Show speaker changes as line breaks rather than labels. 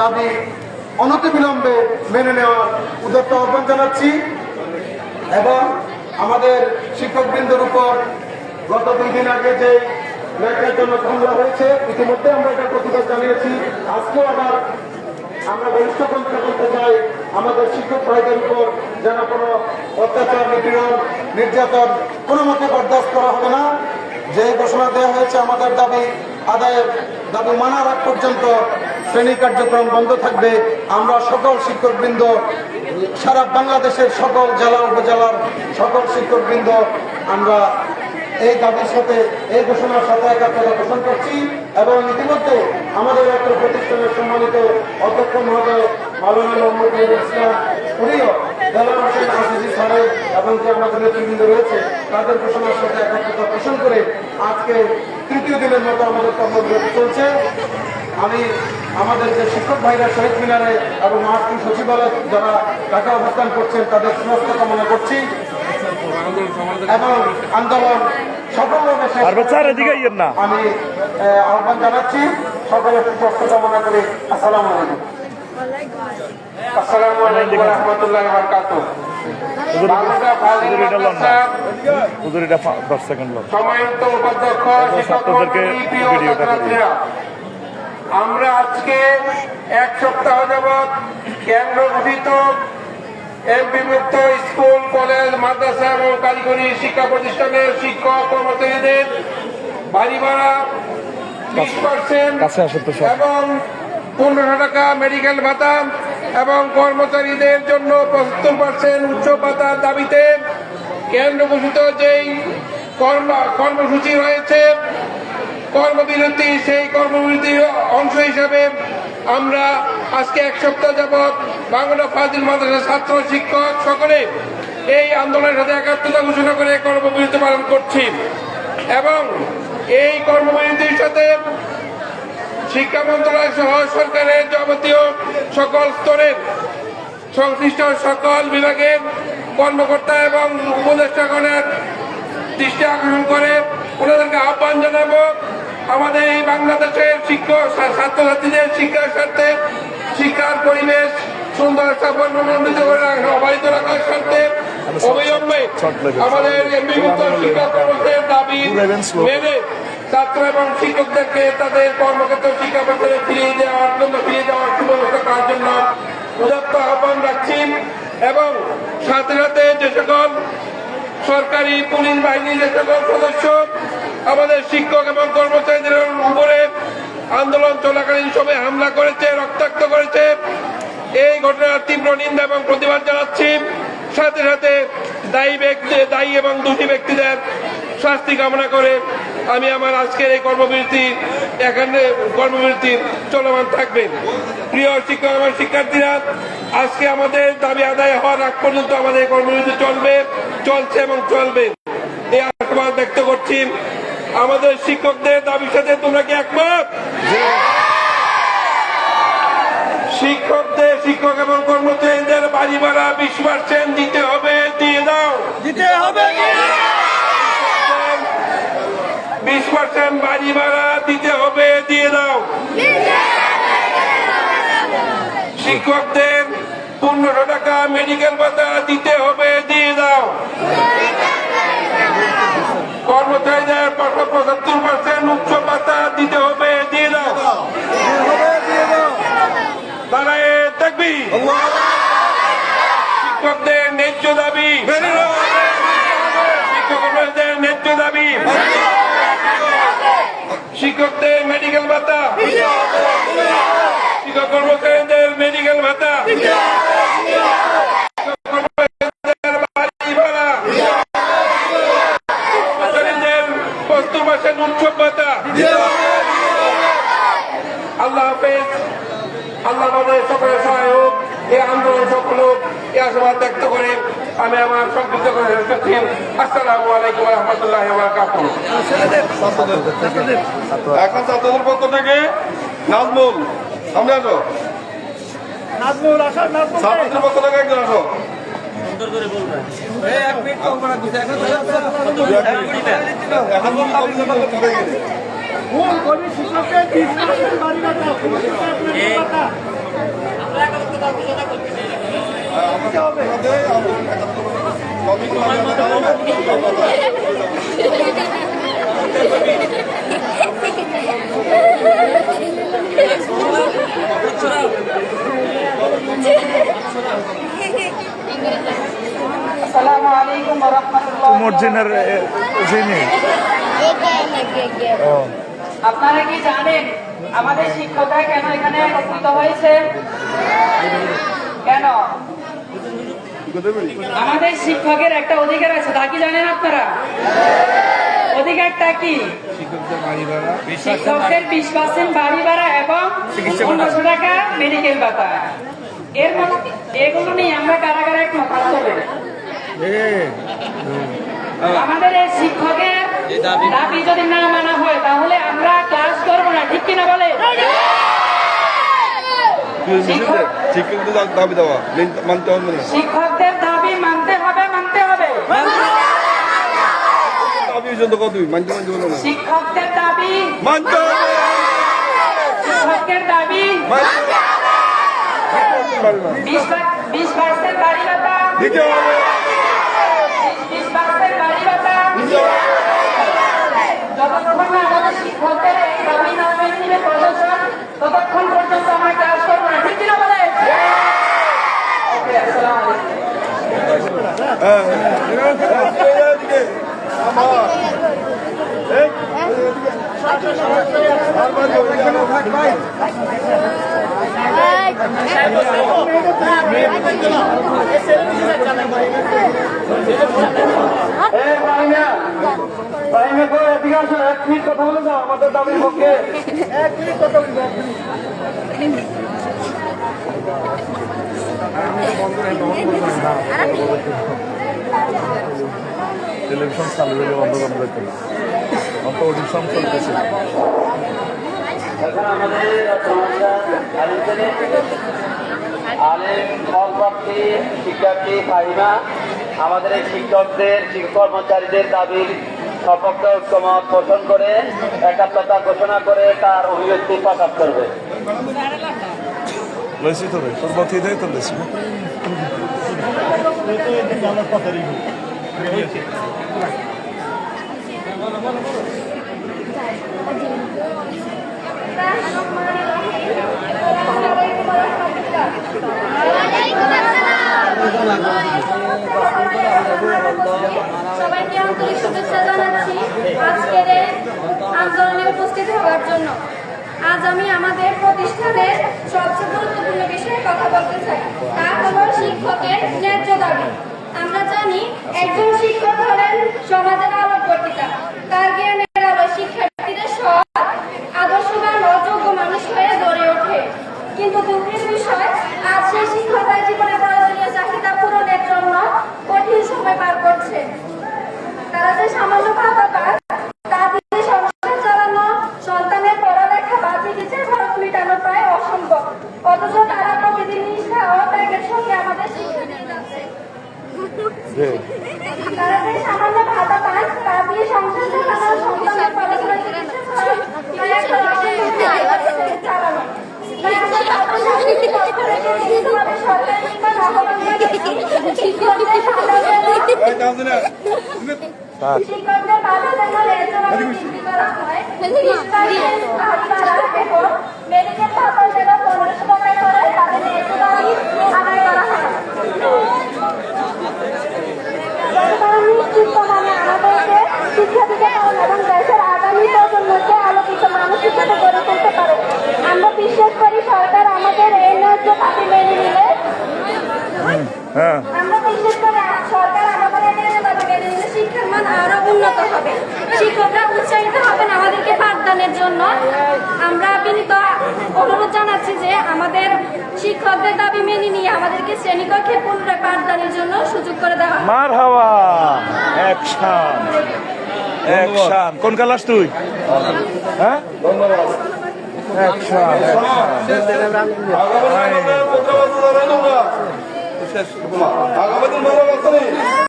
দাবি অনতিবিলম্বে মেনে নেওয়ার উদ্যোক্ত আহ্বান জানাচ্ছি এবং আমাদের শিক্ষকবৃন্দের উপর গত দুই দিন আগে যে ন্যায়জনক হামলা হয়েছে, ইতিমধ্যে আমরা এটা প্রতিবাদ জানিয়েছি। আজকেও আবার আমরা কণ্ঠে বলতে চাই, আমাদের শিক্ষক ভাইদের উপর যেন কোনো অত্যাচার, নিপীড়ন, নির্যাতন কোনো মতে বরদাস্ত করা হবে না। যে ঘোষণা দেওয়া হয়েছে, আমাদের দাবি আদায়ের দাবি মানার আগ পর্যন্ত শ্রেণি কার্যক্রম বন্ধ থাকবে। আমরা সকল শিক্ষকবৃন্দ, সারা বাংলাদেশের সকল জেলা উপজেলার সকল শিক্ষকবৃন্দ, আমরা এই দাবির সাথে, এই ঘোষণার সাথে একাত্মতা পোষণ করছি এবং ইতিমধ্যে আমাদের একটা প্রতিষ্ঠানের সম্মানিত অধ্যক্ষ মহোদয় মাওলানা মোহাম্মদ ইসলাম উনিও এবং যে আমাদের নেতৃবৃন্দ রয়েছে, তাদের ঘোষণার সাথে একাত্মতা পোষণ করে আজকে তৃতীয় দিনের মতো আমাদের কর্মবিরতি চলছে। আমি আমাদের যে শিক্ষক ভাইরা শহীদ মিনারে এবং মাহাত্ম সচিবালয় যারা ঢাকা অবস্থান করছেন তাদের সুস্বাস্থ্য কামনা করছি। এবং আন্দোলন সফলভাবে
না।
আমি আহ্বান জানাচ্ছি। সকলের সুস্বাস্থ্য কামনা করি। আসসালামু আলাইকুম।
আসসালামু আলাইকুম ওয়া রাহমাতুল্লাহি
লোক
সম্মানিত উপাধ্যক্ষ শিক্ষক
ভিডিওটা
আমরা আজকে এক সপ্তাহ যাবৎ কেন্দ্র গঠিত এমপিভুক্ত স্কুল কলেজ মাদ্রাসা এবং কারিগরি শিক্ষা প্রতিষ্ঠানের শিক্ষক কর্মচারীদের বাড়ি ভাড়া বিশ পার্সেন্ট। এবং পনেরোশো টাকা মেডিকেল ভাতা এবং কর্মচারীদের জন্য পঁচাত্তর পার্সেন্ট উচ্চ ভাতার দাবিতে কেন্দ্র ঘোষিত যেই কর্ম কর্মসূচি রয়েছে কর্মবিরতি, সেই কর্মবিরতির অংশ হিসাবে আমরা আজকে এক সপ্তাহ যাবৎ বাংলা ফাজিল মাদ্রাসা ছাত্র, শিক্ষক সকলে এই আন্দোলনের সাথে একাত্মতা ঘোষণা করে কর্মবিরতি পালন করছি। এবং এই কর্মবিরতির সাথে শিক্ষা মন্ত্রণালয় সহ সরকারের যাবতীয় সকল স্তরের সংশ্লিষ্ট সকল বিভাগের কর্মকর্তা এবং উপদেষ্টাগণের দৃষ্টি আকর্ষণ করে ওনাদেরকে আহ্বান জানাব। আমাদের এই বাংলাদেশের শিক্ষক ছাত্রছাত্রীদের শিক্ষার স্বার্থে শিক্ষার পরিবেশ, সুন্দর স্থাপনমণ্ডিত করে রাখা, অবাধিত রাখার স্বার্থে অবিলম্বে আমাদের এমবিভুক্ত শিক্ষা কর্মচারীর দাবি মেনে ছাত্র এবং শিক্ষকদেরকে তাদের কর্মক্ষেত্র শিক্ষা প্রতিষ্ঠানে ফিরিয়ে দেওয়ার জন্য, ফিরিয়ে যাওয়ার সুব্যবস্থা করার জন্য উদাত্ত আহ্বান রাখছি এবং সাথে সাথে যে সকল সরকারি পুলিশ বাহিনীর যে সকল সদস্য আমাদের শিক্ষক এবং কর্মচারীদের উপরে আন্দোলন চলাকালীন সময় হামলা করেছে, রক্তাক্ত করেছে। এই ঘটনার তীব্র নিন্দা এবং প্রতিবাদ জানাচ্ছি। সাথে সাথে দায়ী ব্যক্তি, দায়ী এবং দোষী ব্যক্তিদের শাস্তি কামনা করে আমি আমার আজকের এই কর্মবিরতি, এখানে কর্মবিরতি চলমান থাকবে। প্রিয় শিক্ষক এবং শিক্ষার্থীরা, আজকে আমাদের দাবি আদায় হওয়ার আগ পর্যন্ত আমাদের এই কর্মবিরতি চলবে, চলছে এবং চলবে। আশীর্বাদ ব্যক্ত করছি। আমাদের শিক্ষকদের দাবির সাথে তোমরা কি একমত? শিক্ষকদের শিক্ষক এবং কর্মচারীদের বাড়ি ভাড়া বিশ পার্সেন্ট দিতে হবে দিয়ে দাও।
দিতে হবে
বিশ পার্সেন্ট বাড়ি ভাড়া দিতে হবে দিয়ে দাও। শিক্ষকদের পনেরোশো টাকা মেডিকেল ভাতা দিতে হবে দিয়ে দাও। কর্মচারীদের পঁচাত্তর পার্সেন্ট উচ্চ ভাতা দিতে হবে দিয়ে দাও। দেখবি। শিক্ষকদের ন্যায্য দাবি। শিক্ষকদের ন্যায্য দাবি। শিক্ষকদের মেডিকেল ভাতা। শিক্ষক কর্মচারীদের মেডিকেল ভাতা। আলাইকুম আসসালামু আলাইকুম রহমতুল্লাহ
এখন ছাত্রদের পক্ষ থেকে নাজমুল সামনে আসো।
নাজমুল আসো
ছাত্রদের পক্ষ থেকে একজন আসো।
শিক্ষকের
মর্জিনার
আপনারা কি জানেন আমাদের শিক্ষকরা কেন এখানে একত্রিত হয়েছে? আমাদের শিক্ষকের একটা অধিকার আছে তা কি জানেন আপনারা? অধিকারটা কি? শিক্ষকদের বিশ পার্সেন্ট বাড়ি ভাড়া এবং পনেরোশো টাকা মেডিকেল ভাতা। এর মধ্যে এগুলো নিয়ে আমরা কারাগারে একমত হবে আমাদের এই শিক্ষকের দাবি। যদি না মানা হয় তাহলে আমরা ক্লাস করব না ঠিক কিনা বলে
শিক্ষকদের দাবি দেওয়া মানতে হবে না।
শিক্ষকদের দাবি মানতে হবে মানতে হবে।
দাবি পর্যন্ত কত মানতে মানতে বলো না।
শিক্ষকদের দাবি।
মানতে হবে।
শিক্ষকের দাবি।
মানতে পারবে
বিশ বিশ পার্সেন্ট বাড়ি ভাতা।
দিতে হবে।
বিশ পার্সেন্ট বাড়ি ভাতা। যতক্ষণ না আমাদের শিক্ষকদের এই দাবি না মেনে নিবে প্রশাসন ততক্ষণ পর্যন্ত আমরা ক্লাস করব না ঠিক কিনা বলে ওকে আসসালামু আলাইকুম
এই বাহিনা বাহিনা করে এদিকে আসো এক মিনিট কথা বলে যাও আমাদের দাবির পক্ষে এক মিনিট কথা বলব।
টেলিভিশন চালু হলে বন্ধ বন্ধ করতে অত অডিশন চলতেছে।
এখন আমাদের আলিম শিক্ষার্থী ফাহিমা আমাদের এই শিক্ষকদের শিক্ষক কর্মচারীদের দাবির সপক্ষে ঐক্যমত পোষণ করে একাত্মতা ঘোষণা করে তার অভিব্যক্তি প্রকাশ করবে।
লইছি তো রে তোর দেয় লইছি
আন্তরিক শুভেচ্ছা জানাচ্ছি আজকের এই আন্দোলনে উপস্থিত হওয়ার জন্য। আজ আমি আমাদের প্রতিষ্ঠানের সবচেয়ে গুরুত্বপূর্ণ বিষয়ে কথা বলতে চাই। তা হল শিক্ষকের ন্যায্য দাবি। আমরা জানি একজন শিক্ষক হলেন সমাজের আলোকবর্তিকা তার জ্ঞানের আলো শিক্ষার্থীদের সব আদর্শবান অযোগ্য মানুষ হয়ে গড়ে ওঠে কিন্তু দুঃখের বিষয় আজ সেই শিক্ষকরা জীবনে প্রয়োজনীয় চাহিদা পূরণের জন্য কঠিন সময় পার করছে তারা যে সামান্য ভাতা পায় তা দিয়ে সংসার চালানো সন্তানের পড়ালেখা বা চিকিৎসার খরচ মেটানো প্রায় অসম্ভব অথচ তারা প্রতিদিন নিষ্ঠা ও ত্যাগের সঙ্গে আমাদের শিক্ষা দিয়ে যাচ্ছে তারা যে সামান্য ভাতা পায় তা দিয়ে সংসার চালানো সন্তানের পড়াশোনা চিকিৎসা খরচ প্রায় একটা অসম্ভব চালানো তাই আমরা ছাত্রছাত্রীদের পক্ষ থেকে লিখিতভাবে সরকার নিকট আহ্বান জানাচ্ছি, শিক্ষকদের সাধারণ
তার
শিক্ষকদের বাধা যেন ন্যায্য ভাবে বৃদ্ধি করা হয়। বিস্তারিত ভাতা এবং মেডিকেল ভাতা যেন পনেরোশো টাকা করে তাদের ন্যায্য দাবি আদায় করা হয়। সরকার নিশ্চিত মানে আমাদেরকে শিক্ষা দিতে এবং দেশের আগামী প্রজন্মকে আলোকিত মানুষ গড়ে তুলতে পারে। আমরা বিশ্বাস করি সরকার আমাদের এই ন্যায্য দাবি মেনে নিলে
হ্যাঁ।
আমরা বিশেষ করে সরকার আমাদের এখানে দাবি মেনে নিলে শিক্ষার মান আরও উন্নত হবে। শিক্ষকরা উৎসাহিত হবেন আমাদেরকে পাঠদানের জন্য। আমরা বিনীত অনুরোধ জানাচ্ছি যে আমাদের শিক্ষকদের দাবি মেনে নিয়ে আমাদেরকে শ্রেণীকক্ষে পুনরায় পাঠদানের জন্য সুযোগ করে দেওয়া।
মার হাওয়া। অ্যাকশন অ্যাকশন কোন ক্লাস তুই? হ্যাঁ? অ্যাকশন
আগামী দিন ভালো